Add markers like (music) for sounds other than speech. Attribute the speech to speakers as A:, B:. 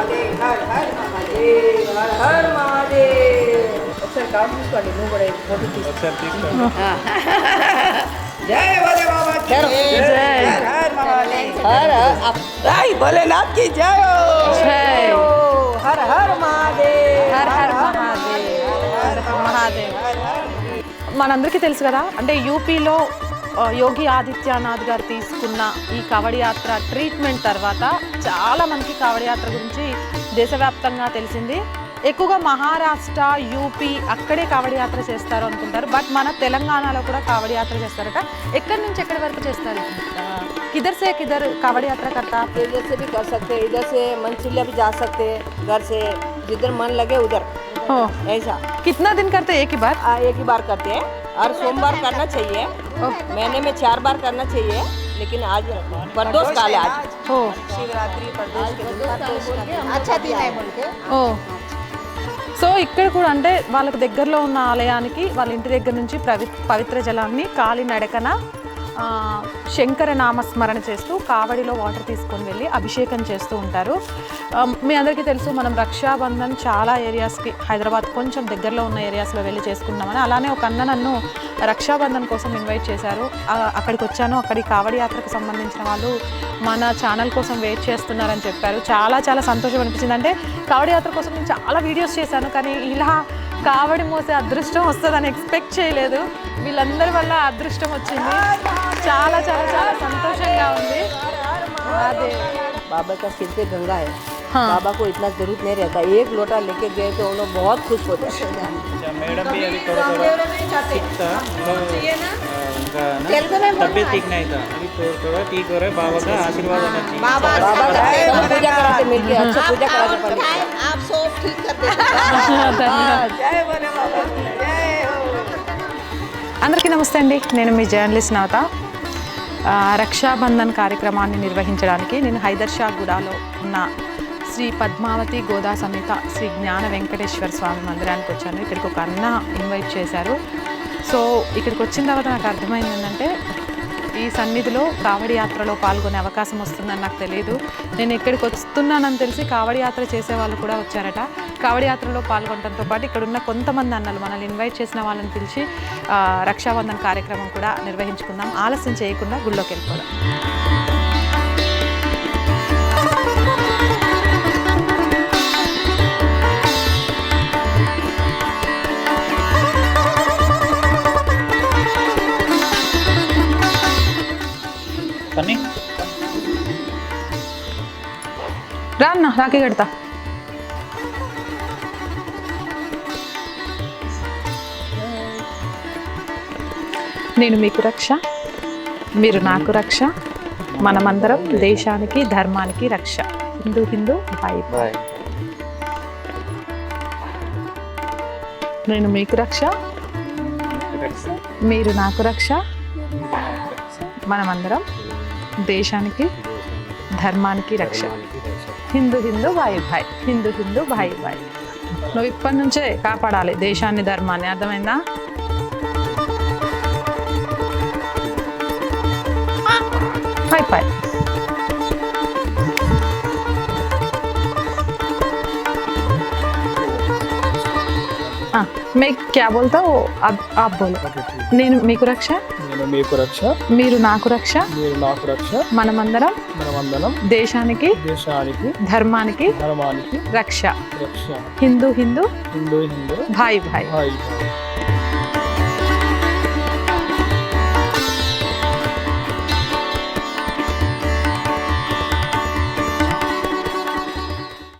A: महादेव हर हर की
B: जय।
A: हर महादेव। हर भोलेनाथ की जय हो।
B: जय।
A: हो। हर हर महादेव।
B: हर हर महादेव। हर हर महादेव। मन अंदर మనందరికీ తెలుసు కదా యోగి ఆదిత్యనాథ్ గారు తీసుకున్న ఈ కావడి యాత్ర ట్రీట్మెంట్ తర్వాత చాలా మందికి కావడి యాత్ర గురించి దేశవ్యాప్తంగా తెలిసింది ఎక్కువగా మహారాష్ట్ర యూపీ అక్కడే కావడి యాత్ర చేస్తారు అనుకుంటారు బట్ మన తెలంగాణలో కూడా కావడి యాత్ర చేస్తారట ఎక్కడి నుంచి ఎక్కడి వరకు చేస్తారు కిదర్ సే కిదర్ కావడి యాత్ర కర్తా
A: इधर से भी कर सकते हैं इधर से मनचिल्या भी जा सकते हैं घर से जिधर मन लगे उधर
B: ఓ
A: ऐसा
B: कितना दिन करते एक ही बार
A: आ, एक ही बार करते हैं और सोमवार करना चाहिए महीने में चार बार करना चाहिए लेकिन आज प्रदोष काल है आज
B: ఓ
A: शिवरात्रि प्रदोष के दिन अच्छा दिन है बोल के
B: ఓ సో ఇక్కడ కూడా అంటే వాళ్ళకు దగ్గరలో ఉన్న ఆలయానికి వాళ్ళ ఇంటి దగ్గర నుంచి ప్రవి పవిత్ర జలాన్ని కాలి నడకన ఆ, శంకర నామస్మరణ చేస్తూ కావడిలో వాటర్ తీసుకొని వెళ్ళి అభిషేకం చేస్తూ ఉంటారు. మీ అందరికీ తెలుసు మనం రక్షాబంధన్ చాలా ఏరియాస్కి హైదరాబాద్ కొంచెం దగ్గరలో ఉన్న ఏరియాస్లో వెళ్ళి చేసుకున్నామని అలానే ఒక అన్న నన్ను రక్షాబంధన్ కోసం ఇన్వైట్ చేశారు. అక్కడికి వచ్చాను. అక్కడి కావడి యాత్రకు సంబంధించిన వాళ్ళు మన ఛానల్ కోసం వెయిట్ చేస్తున్నారని చెప్పారు. చాలా చాలా సంతోషం అనిపించింది. అంటే కావడి యాత్ర కోసం నేను చాలా వీడియోస్ చేశాను. కానీ ఇలా కావడి మోసే అదృష్టం వస్తుందని ఎక్స్పెక్ట్ చేయలేదు వీళ్ళందరి వల్ల అదృష్టం వచ్చింది చాలా చాలా చాలా సంతోషంగా ఉంది అదే
A: बाबा का सिर पे गंगा है
B: हाँ।
A: बाबा को इतना जरूरत नहीं रहता एक लोटा लेके गए तो उन्होंने बहुत खुश हो जाते हैं
C: अच्छा, मैडम भी अभी थोड़ा थोड़ा ठीक था मतलब, अ, उनका ना तबीयत ठीक नहीं था अभी थोड़ा थोड़ा ठीक हो रहा है बाबा का आशीर्वाद होना चाहिए
A: बाबा का सब पूजा कराते मिलके अच्छा पूजा कराते पंडित
D: आप सब ठीक कर (laughs) देते
A: जय बोले बाबा की जय हो
B: అందరికీ నమస్తే అండి నేను మీ జర్నలిస్ట్ నవత ఆ, రక్షాబంధన్ కార్యక్రమాన్ని నిర్వహించడానికి నేను హైదర్ షా గూడాలో ఉన్న శ్రీ పద్మావతి గోదా సమేత శ్రీ జ్ఞాన వెంకటేశ్వర స్వామి మందిరానికి వచ్చాను ఇక్కడికి ఒక అన్న ఇన్వైట్ చేశారు సో ఇక్కడికి వచ్చిన తర్వాత నాకు అర్థమైంది ఏంటంటే ఈ సన్నిధిలో కావడి యాత్రలో పాల్గొనే అవకాశం వస్తుందని నాకు తెలియదు నేను ఇక్కడికి వస్తున్నానని తెలిసి కావడి యాత్ర చేసే వాళ్ళు కూడా వచ్చారట. కావడి యాత్రలో పాల్గొనడంతో పాటు ఇక్కడ ఉన్న కొంతమంది అన్నలు మనల్ని ఇన్వైట్ చేసిన వాళ్ళని పిలిచి రక్షాబంధన్ కార్యక్రమం కూడా నిర్వహించుకుందాం. ఆలస్యం చేయకుండా గుళ్ళోకి వెళ్ళిపోదాం. రా అన్న రాఖీ కడతా. నేను మీకు రక్ష మీరు నాకు రక్ష మనమందరం దేశానికి ధర్మానికి రక్ష. హిందూ హిందూ భాయి
C: బాయ్.
B: నేను మీకు రక్ష మీరు నాకు రక్ష మనమందరం దేశానికి ధర్మానికి రక్ష. హిందూ హిందూ భాయ్ భాయ్. హిందూ హిందూ భాయ్ భాయ్. నువ్వు ఇప్పటి నుంచే కాపాడాలి దేశాన్ని ధర్మాన్ని. అర్థమైందా? బాయ్ బాయ్ मैं क्या बोलता हूँ अब आप बोलो నేను మీకు రక్ష
E: నేను మీకు రక్ష
B: మీరు నాకు రక్ష
E: మీరు నాకు రక్ష
B: మనమందరం
E: మనమందరం
B: దేశానికి
E: దేశానికి
B: ధర్మానికి
E: ధర్మానికి
B: రక్ష
E: రక్ష
B: హిందూ హిందూ
E: హిందూ హిందూ
B: భాయ్ భాయ్
E: భాయి భాయి